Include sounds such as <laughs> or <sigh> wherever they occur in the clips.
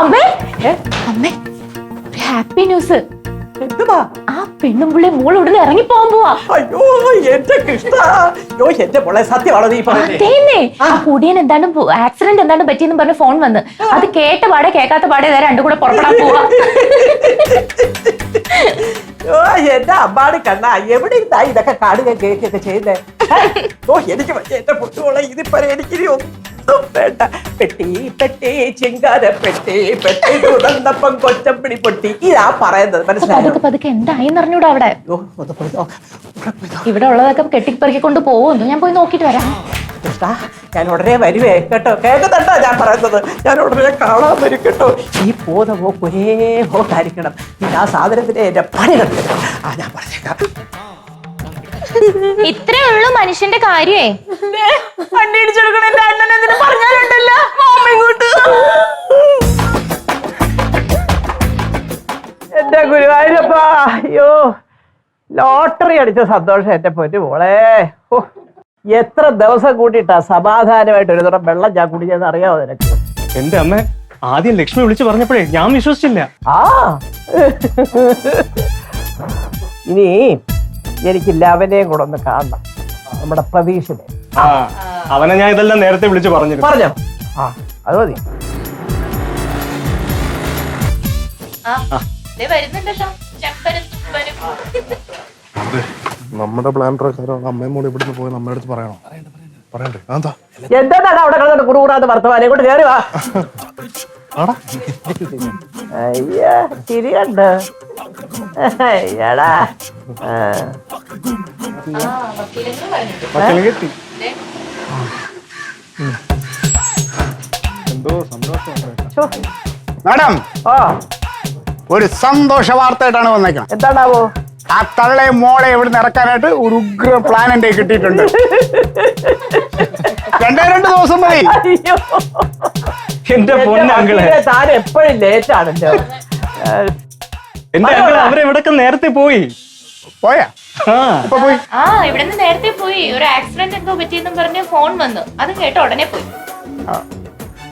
അമ്മേ? അമ്മേ happy news. എന്തുവാ? ആ പെണ്ണും പുള്ളി മോൾ ഇവിടുന്ന് ഇറങ്ങി പോകാൻ പോവാ. അയ്യോ എന്റെ കൃഷ്ണ. അയ്യോ എന്റെ മോളെ സത്യമാണോ നീ പറയുന്നത് അതേന്നേ. ആ. കുടിയൻ എന്താണ്ട് ആക്സിഡന്റ് എന്താണ്ട് പറ്റിയെന്ന് പറഞ്ഞ് ഫോൺ വന്ന്. അത് കേട്ട പാടെ കേൾക്കാത്ത പാടെ ഇതാ രണ്ടും കൂടെ പുറപ്പെടാൻ പോവാ. ഓ എന്റെ അമ്പാടി കണ്ണ എവിടെ ഇരുന്നാ ഇതൊക്കെ കാണുക കേൾക്കുകയൊക്കെ ചെയ്യുന്നേ. ഓ എനിക്ക് എന്റെ പൊട്ടുമോളെ ഇതിപ്പോ എനിക്കിനി ഒന്നും വേണ്ട പെട്ടി പെട്ടി ചിങ്കാര പെട്ടി പെട്ടി തുറന്നപ്പം കൊച്ചപ്പിടി പൊട്ടി. ഇതാ പറയുന്നത് മനസ്സിലായോ? പതുക്കെ പതുക്കെ എന്തായി അറിഞ്ഞൂടാ അവിടെ? ഓ ഒന്ന് പോയി നോക്കാം. ഇവിടെ പോയി നോക്കാം. ഇവിടെ ഉള്ളതൊക്കെ കെട്ടിപ്പറക്കി കൊണ്ട് പോകുന്നു ഞാൻ പോയി നോക്കിട്ട് വരാം. കൃഷ്ണ ഞാൻ ഉടനെ വരുവേ. കേട്ടോ കേൾക്കുന്നുണ്ടോ ഞാൻ പറയുന്നത്? ഞാൻ ഉടനെ കാണാൻ വരും കേട്ടോ ഈ പോതമോ ഒരേ പോകായിരിക്കണം പിന്നെ ആ സാധനത്തിന് പണി കണ്ടു ആ ഞാൻ പറഞ്ഞേക്കാം. ഇത്രേ ഉള്ളൂ മനുഷ്യന്റെ കാര്യേ. വണ്ടി ഇടിച്ചെടുക്കണ എന്റെ അണ്ണൻ എന്തിനു പറഞ്ഞാലുണ്ടല്ലോ? ഇങ്ങോട്ട്. എന്റെ ഗുരുവായൂരപ്പ അയ്യോ. ലോട്ടറി അടിച്ച സന്തോഷം എന്റെ പൊന്നു മോളെ. ഓ എത്ര ദിവസം കൂട്ടിയിട്ടാ സമാധാനമായിട്ട് ഒരു തരം വെള്ളം ഞാൻ കുടിച്ചതെന്ന് അറിയാമോ നിനക്ക്? എന്റെ അമ്മ ആദ്യം ലക്ഷ്മി വിളിച്ചു പറഞ്ഞപ്പോഴേ ഞാൻ വിശ്വസിച്ചില്ല. ആ. ഇനി എനിക്കില്ല അവനെയും കൂടെ ഒന്ന് കാണണം. നമ്മുടെ പ്രതീക്ഷനെ ആ അവനെ ഞാൻ ഇതെല്ലാം നേരത്തെ വിളിച്ചു പറഞ്ഞിരുന്നു. പറഞ്ഞോ? ആ അത് മതി. നമ്മുടെ പ്ലാൻ പ്രകാരം അമ്മയും കൂടി ഇവിടുന്ന് പോയി നമ്മുടെ അടുത്ത് പറയണോ. പറയണ്ടേ? അതെന്താ എന്താണ് അവിടെ കിടന്നിട്ട് കുറുകൂടാതെ വർത്തമാനം ഇങ്ങോട്ട് കയറി വാ. ആടാ. അയ്യ ചിരിയുണ്ട്. അയ്യടാ ആ. മക്കളെ കിട്ടി. എന്തോ സന്തോഷം. മാഡം ഒരു സന്തോഷ വാർത്തയായിട്ടാണ് വന്നേക്കണം. എന്താണാവോ? ആ തള്ളെ മോളെ ഇവിടുന്ന് ഇറക്കാനായിട്ട് ഒരു ഉഗ്ര പ്ലാൻ എന്റെ കിട്ടിയിട്ടുണ്ട്. <laughs> രണ്ടേ രണ്ട് ദിവസം മതി. എന്റെ പൊന്നങ്കിളെ താൻ എപ്പോഴും ലേറ്റ് ആണല്ലോ. എന്റെ അങ്കിളെ അവരെ ഇവിടൊക്കെ നേരത്തെ പോയി. പോയാ? ഇപ്പൊ പോയി? ആ ഇവിടുന്ന് നേരത്തെ പോയി. ഒരു ആക്സിഡന്റ് എന്തോ പറ്റിയെന്നും പറഞ്ഞ് ഫോൺ വന്നു. അത് കേട്ട ഉടനെ പോയി. ആ,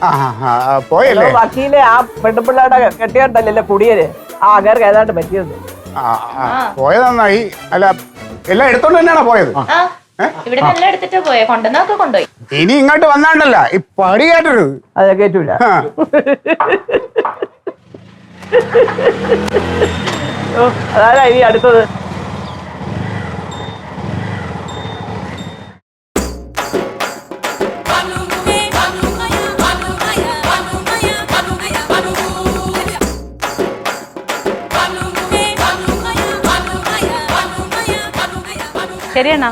ആ, ആ, ആ, പോയല്ലേ? വക്കീലെ ആ പെണ്ണുപിള്ളയുടെ കെട്ടിയുണ്ടല്ലോ കുടിയര്. ആ അങ്ങേർക്ക് ഏതാണ്ട് പറ്റിയത് ആ, ആ, പോയത് നന്നായി. അല്ല എല്ലാം എടുത്തോണ്ട് തന്നെയാണോ പോയത്? ആ. ഇവിടെ നല്ല എടുത്തിട്ട് പോയെ. കൊണ്ടുവന്നൊക്കെ കൊണ്ടുപോയി. ഇനി ഇങ്ങോട്ട് വന്നാണ്ടല്ല. ഈ പടി കേട്ടരുത് അത് കേറ്റൂല. ആ, ഓ, അതാരാ ഇനി അടുത്തത്? ശരിയണ്ണ.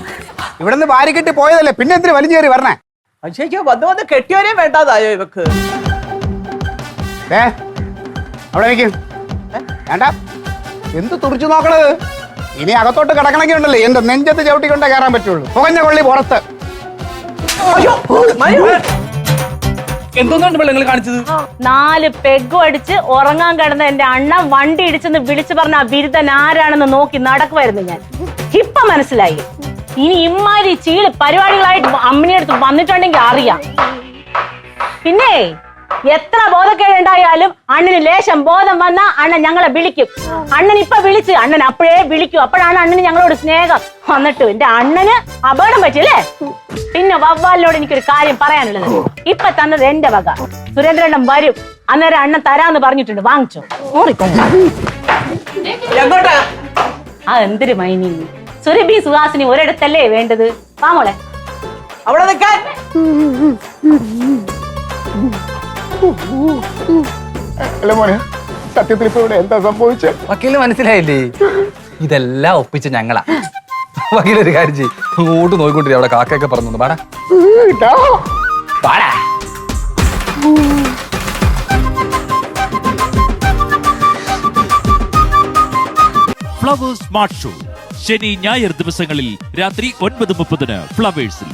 ഇവിടെ വാരി കെട്ടി പോയതല്ലേ പിന്നെ എന്തിനു വലിഞ്ഞേറി വരണേ? അയ്യോ വന്ന് വന്ന് കെട്ടിയവരെയും വേണ്ടാതായോ ഇവക്ക്? ഏ അവിടെ നിൽക്കും വേണ്ട. എന്ത് തുറിച്ചു നോക്കണത്? ഇനി അകത്തോട്ട് കിടക്കണമെങ്കിൽ ഉണ്ടല്ലേ എന്റെ നെഞ്ചത്ത് ചവിട്ടിക്കൊണ്ടേ കയറാൻ പറ്റുള്ളൂ. പുകഞ്ഞ കൊള്ളി പുറത്ത്. അയ്യോ എന്തോന്നാണ് നിങ്ങൾ കാണിച്ചത്? നാല് പെഗും അടിച്ച് ഉറങ്ങാൻ കിടന്ന എന്റെ അണ്ണ വണ്ടി ഇടിച്ചെന്ന് വിളിച്ചു പറഞ്ഞ ബിരുദൻ ആരാണെന്ന് നോക്കി നടക്കുമായിരുന്നു ഞാൻ. ഇപ്പൊ മനസ്സിലായി. ഇനി ഇമ്മാതിരി ചീൾ പരിപാടികളായിട്ട് അമ്മിനടുത്ത് വന്നിട്ടുണ്ടെങ്കിൽ അറിയാം. പിന്നെ എത്ര ബോധക്കേട് ബോധക്കേടുണ്ടായാലും അണ്ണന് ലേശം ബോധം വന്നാ അണ്ണൻ ഞങ്ങളെ വിളിക്കും. അണ്ണൻ ഇപ്പൊ വിളിച്ച് അണ്ണൻ അപ്പോഴേ വിളിക്കും. അപ്പോഴാണ് അണ്ണന് ഞങ്ങളോട് സ്നേഹം. വന്നിട്ട്. എന്റെ അണ്ണന് അപകടം പറ്റിയല്ലേ പിന്നെ വവ്വാലിനോട് എനിക്കൊരു കാര്യം പറയാനുള്ളത്. ഇപ്പൊ തന്നത് എന്റെ വക. സുരേന്ദ്രണ്ണം വരും. അന്നേരം അണ്ണൻ തരാന്ന് പറഞ്ഞിട്ടുണ്ട്. വാങ്ങിച്ചോ. ഓറിക്കോ ആ എന്തൊരു മൈനി. സുരഭി സുഹാസിനി ഒരിടത്തല്ലേ വേണ്ടത്? വാമോളെ അവിടെ നിൽക്കാൻ. അല്ല മോനെ സത്യത്തിൽ ഇപ്പൊ ഇവിടെ എന്താ സംഭവിച്ചത് വക്കീൽ മനസ്സിലായില്ലേ? ഇതെല്ലാം ഒപ്പിച്ച് ഞങ്ങളാ. വക്കീൽ ഒരു കാര്യം ചെയ്യും. അങ്ങോട്ട് നോക്കിക്കൊണ്ടിരി അവിടെ കാക്കയൊക്കെ പറഞ്ഞു. പാടാ ഫ്ലവേഴ്സ് സ്മാർട്ട് ഷോ. ശനി ഞായർ ദിവസങ്ങളിൽ രാത്രി ഒൻപത് മുപ്പതിന് ഫ്ലവേഴ്സിൽ.